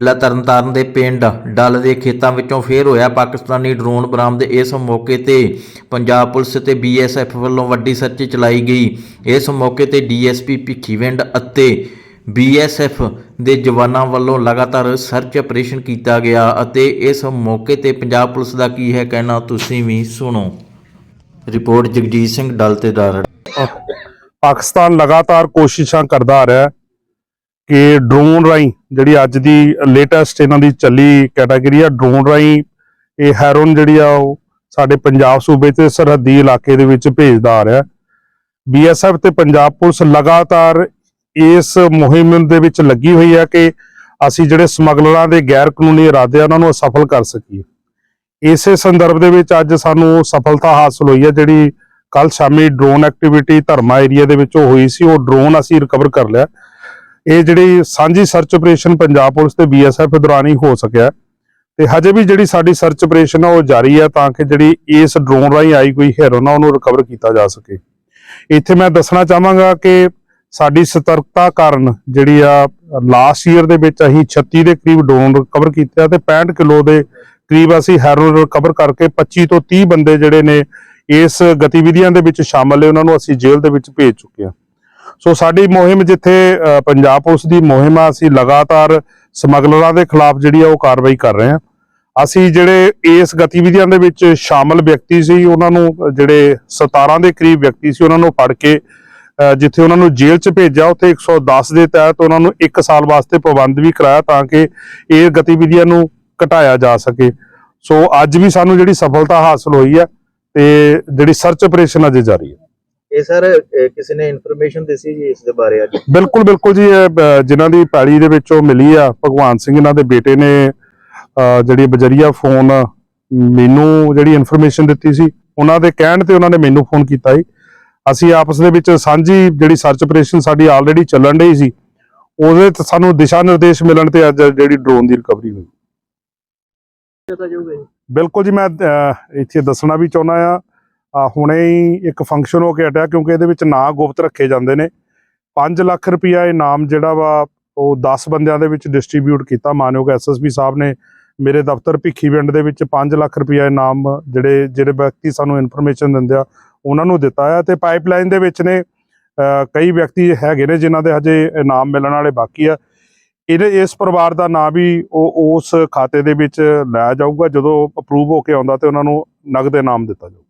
ਜ਼ਿਲ੍ਹਾ ਤਰਨਤਾਰਨ ਦੇ ਪਿੰਡ ਡੱਲ ਦੇ ਖੇਤਾਂ ਵਿੱਚੋਂ ਫੇਰ ਹੋਇਆ ਪਾਕਿਸਤਾਨੀ ਡਰੋਨ ਬਰਾਮਦ। ਇਸ ਮੌਕੇ ਤੇ ਪੰਜਾਬ ਪੁਲਿਸ ਤੇ ਬੀਐਸਐਫ ਵੱਲੋਂ ਵੱਡੀ ਸਰਚ ਚਲਾਈ ਗਈ। ਇਸ ਮੌਕੇ ਤੇ ਡੀਐਸਪੀ ਭਿੱਖੀਵਿੰਡ ਅਤੇ ਬੀਐਸਐਫ ਦੇ ਜਵਾਨਾਂ ਵੱਲੋਂ ਲਗਾਤਾਰ ਸਰਚ ਆਪਰੇਸ਼ਨ ਕੀਤਾ ਗਿਆ ਅਤੇ ਇਸ ਮੌਕੇ ਤੇ ਪੰਜਾਬ ਪੁਲਿਸ ਦਾ ਕੀ ਹੈ ਕਹਿਣਾ ਤੁਸੀਂ ਵੀ ਸੁਣੋ। ਰਿਪੋਰਟ ਜਗਜੀਤ ਸਿੰਘ ਡੱਲ ਤੇ ਦਾਰੜ ਪਾਕਿਸਤਾਨ ਲਗਾਤਾਰ ਕੋਸ਼ਿਸ਼ਾਂ ਕਰਦਾ ਆ ਰਿਹਾ ਹੈ ਕਿ ਡਰੋਨ ਰਾਈ ਜਿਹੜੀ ਅੱਜ ਦੀ ਲੇਟੈਸਟ ਇਹਨਾਂ ਦੀ ਚੱਲੀ ਕੈਟਾਗਰੀ ਆ ਡਰੋਨ ਰਾਈ ਇਹ ਹੈਰੋਨ ਜਿਹੜੀ ਆ ਉਹ ਸਾਡੇ ਪੰਜਾਬ ਸੂਬੇ ਤੇ ਸਰਹੱਦੀ ਇਲਾਕੇ ਦੇ ਵਿੱਚ ਭੇਜਦਾ ਆ ਰਿਹਾ। ਬੀਐਸਐਫ ਤੇ ਪੰਜਾਬ ਪੁਲਿਸ ਲਗਾਤਾਰ ਇਸ ਮੁਹਿੰਮ ਦੇ ਵਿੱਚ ਲੱਗੀ ਹੋਈ ਹੈ ਕਿ ਅਸੀਂ ਜਿਹੜੇ ਸਮਗਲਰਾਂ ਦੇ ਗੈਰ ਕਾਨੂੰਨੀ ਇਰਾਦੇ ਆ, ਉਹਨਾਂ ਨੂੰ ਸਫਲ ਕਰ ਸਕੀਏ। ਇਸੇ ਸੰਦਰਭ ਦੇ ਵਿੱਚ ਅੱਜ ਸਾਨੂੰ ਸਫਲਤਾ ਹਾਸਲ ਹੋਈ ਹੈ ਜਿਹੜੀ ਕੱਲ ਸ਼ਾਮੀ ਡਰੋਨ ਐਕਟੀਵਿਟੀ ਧਰਮਾ ਏਰੀਆ ਦੇ ਵਿੱਚੋਂ ਹੋਈ ਸੀ, ਉਹ ਡਰੋਨ ਅਸੀਂ ਰਿਕਵਰ ਕਰ ਲਿਆ। ਇਹ ਜਿਹੜੀ ਸਾਂਝੀ ਸਰਚ ਆਪਰੇਸ਼ਨ ਪੰਜਾਬ ਪੁਲਿਸ ਤੇ ਬੀਐਸਐਫ ਦੌਰਾਨ ਹੀ ਹੋ ਸਕਿਆ ਤੇ ਹਜੇ ਵੀ ਜਿਹੜੀ ਸਾਡੀ ਸਰਚ ਆਪਰੇਸ਼ਨ ਆ, ਉਹ ਜਾਰੀ ਆ ਤਾਂ ਕਿ ਜਿਹੜੀ ਇਸ ਡਰੋਨ ਰਾਹੀਂ ਆਈ ਕੋਈ ਹੈਰੋਨ ਆ, ਉਹਨੂੰ ਰਿਕਵਰ ਕੀਤਾ ਜਾ ਸਕੇ। ਇੱਥੇ ਮੈਂ ਦੱਸਣਾ ਚਾਹਾਂਗਾ ਕਿ ਸਾਡੀ ਸਤਰਕਤਾ ਕਾਰਨ ਜਿਹੜੀ ਆ ਲਾਸਟ ਈਅਰ ਦੇ ਵਿੱਚ ਅਸੀਂ 36 ਦੇ ਕਰੀਬ ਡਰੋਨ ਰਿਕਵਰ ਕੀਤੇ ਆ ਤੇ 65 ਕਿਲੋ ਦੇ ਕਰੀਬ ਅਸੀਂ ਹੈਰੋਨ ਰਿਕਵਰ ਕਰਕੇ 25 ਤੋਂ 30 ਬੰਦੇ ਜਿਹੜੇ ਨੇ ਇਸ ਗਤੀਵਿਧੀਆਂ ਦੇ ਵਿੱਚ ਸ਼ਾਮਲ ਨੇ, ਉਹਨਾਂ ਨੂੰ ਅਸੀਂ ਜੇਲ੍ਹ ਦੇ ਵਿੱਚ ਭੇਜ ਚੁੱਕੇ ਹਾਂ। ਸੋ ਸਾਡੀ ਮੁਹਿੰਮ ਜਿੱਥੇ ਪੰਜਾਬ ਪੁਲਿਸ ਦੀ ਮੁਹਿੰਮ ਆ, ਅਸੀਂ ਲਗਾਤਾਰ ਸਮਗਲਰਾਂ ਦੇ ਖਿਲਾਫ ਜਿਹੜੀ ਆ ਉਹ ਕਾਰਵਾਈ ਕਰ ਰਹੇ ਹਾਂ। ਅਸੀਂ ਜਿਹੜੇ ਇਸ ਗਤੀਵਿਧੀਆਂ ਦੇ ਵਿੱਚ ਸ਼ਾਮਲ ਵਿਅਕਤੀ ਸੀ, ਉਹਨਾਂ ਨੂੰ ਜਿਹੜੇ 17 ਦੇ ਕਰੀਬ ਵਿਅਕਤੀ ਸੀ, ਉਹਨਾਂ ਨੂੰ ਫੜ ਕੇ ਜਿੱਥੇ ਉਹਨਾਂ ਨੂੰ ਜੇਲ੍ਹ 'ਚ ਭੇਜਿਆ, ਉੱਥੇ 110 ਦੇ ਤਹਿਤ ਉਹਨਾਂ ਨੂੰ 1 ਸਾਲ ਵਾਸਤੇ ਪਾਬੰਦ ਵੀ ਕਰਾਇਆ ਤਾਂ ਕਿ ਇਹ ਗਤੀਵਿਧੀਆਂ ਨੂੰ ਘਟਾਇਆ ਜਾ ਸਕੇ। ਸੋ ਅੱਜ ਵੀ ਸਾਨੂੰ ਜਿਹੜੀ ਸਫਲਤਾ ਹਾਸਲ ਹੋਈ ਹੈ, ਤੇ ਜਿਹੜੀ ਸਰਚ ਆਪਰੇਸ਼ਨ ਅਜੇ ਜਾਰੀ ਹੈ। ਇਹ ਸਰ ਕਿਸੇ ਨੇ ਇਨਫੋਰਮੇਸ਼ਨ ਦਿੱਤੀ ਜੀ ਇਸ ਦੇ ਬਾਰੇ ਅੱਜ? ਬਿਲਕੁਲ ਬਿਲਕੁਲ ਜੀ ਜਿਨ੍ਹਾਂ ਦੀ ਪੈੜੀ ਦੇ ਵਿੱਚੋਂ ਮਿਲੀ ਆ ਭਗਵਾਨ ਸਿੰਘ ਇਹਨਾਂ ਦੇ ਬੇਟੇ ਨੇ ਜਿਹੜੀ ਬਜਰੀਆ ਫੋਨ ਮੈਨੂੰ ਜਿਹੜੀ ਇਨਫੋਰਮੇਸ਼ਨ ਦਿੱਤੀ ਸੀ ਉਹਨਾਂ ਦੇ ਕਹਿਣ ਤੇ ਉਹਨਾਂ ਨੇ ਮੈਨੂੰ ਫੋਨ ਕੀਤਾ ਸੀ ਅਸੀਂ ਆਪਸ ਦੇ ਵਿੱਚ ਸਾਂਝੀ ਜਿਹੜੀ ਸਰਚ ਆਪਰੇਸ਼ਨ ਸਾਡੀ ਆਲਰੇਡੀ ਚੱਲਣ ਰਹੀ ਸੀ ਉਹਦੇ ਤੇ ਸਾਨੂੰ ਦਿਸ਼ਾ ਨਿਰਦੇਸ਼ ਮਿਲਣ ਤੇ ਅੱਜ ਜਿਹੜੀ ਡਰੋਨ ਦੀ ਰਿਕਵਰੀ ਹੋਈ। ਜੀ? ਬਿਲਕੁਲ ਜੀ ਮੈਂ ਇੱਥੇ ਦੱਸਣਾ ਵੀ ਚਾਹੁੰਦਾ ਆ ਆ, ਹੁਣੇ ਹੀ ਇੱਕ ਫੰਕਸ਼ਨ ਹੋ ਕੇ ਹਟਿਆ ਕਿਉਂਕਿ ਇਹਦੇ ਵਿੱਚ ਨਾਂ ਗੁਪਤ ਰੱਖੇ ਜਾਂਦੇ ਨੇ। 5 ਲੱਖ ਰੁਪਇਆ ਇਨਾਮ ਜਿਹੜਾ ਵਾ, ਉਹ 10 ਬੰਦਿਆਂ ਦੇ ਵਿੱਚ ਡਿਸਟ੍ਰੀਬਿਊਟ ਕੀਤਾ। ਮਾਨਯੋਗ ਐਸਐਸਪੀ ਸਾਹਿਬ ਨੇ ਮੇਰੇ ਦਫ਼ਤਰ ਭਿੱਖੀ ਪਿੰਡ ਦੇ ਵਿੱਚ 5 ਲੱਖ ਰੁਪਇਆ ਇਨਾਮ ਜਿਹੜੇ ਜਿਹੜੇ ਵਿਅਕਤੀ ਸਾਨੂੰ ਇਨਫੋਰਮੇਸ਼ਨ ਦਿੰਦੇ ਆ, ਉਹਨਾਂ ਨੂੰ ਦਿੱਤਾ ਆ। ਤੇ ਪਾਈਪਲਾਈਨ ਦੇ ਵਿੱਚ ਨੇ ਕਈ ਵਿਅਕਤੀ ਹੈਗੇ ਨੇ ਜਿਨ੍ਹਾਂ ਦੇ ਹਜੇ ਇਨਾਮ ਮਿਲਣ ਵਾਲੇ ਬਾਕੀ ਆ। ਇਹਦੇ, ਇਸ ਪਰਿਵਾਰ ਦਾ ਨਾਂ ਵੀ ਉਹ, ਉਸ ਖਾਤੇ ਦੇ ਵਿੱਚ ਲਾਇਆ ਜਾਊਗਾ। ਜਦੋਂ ਅਪਰੂਵ ਹੋ ਕੇ ਆਉਂਦਾ ਤੇ ਉਹਨਾਂ ਨੂੰ ਨਗਦ ਇਨਾਮ ਦਿੱਤਾ ਜਾਊਗਾ।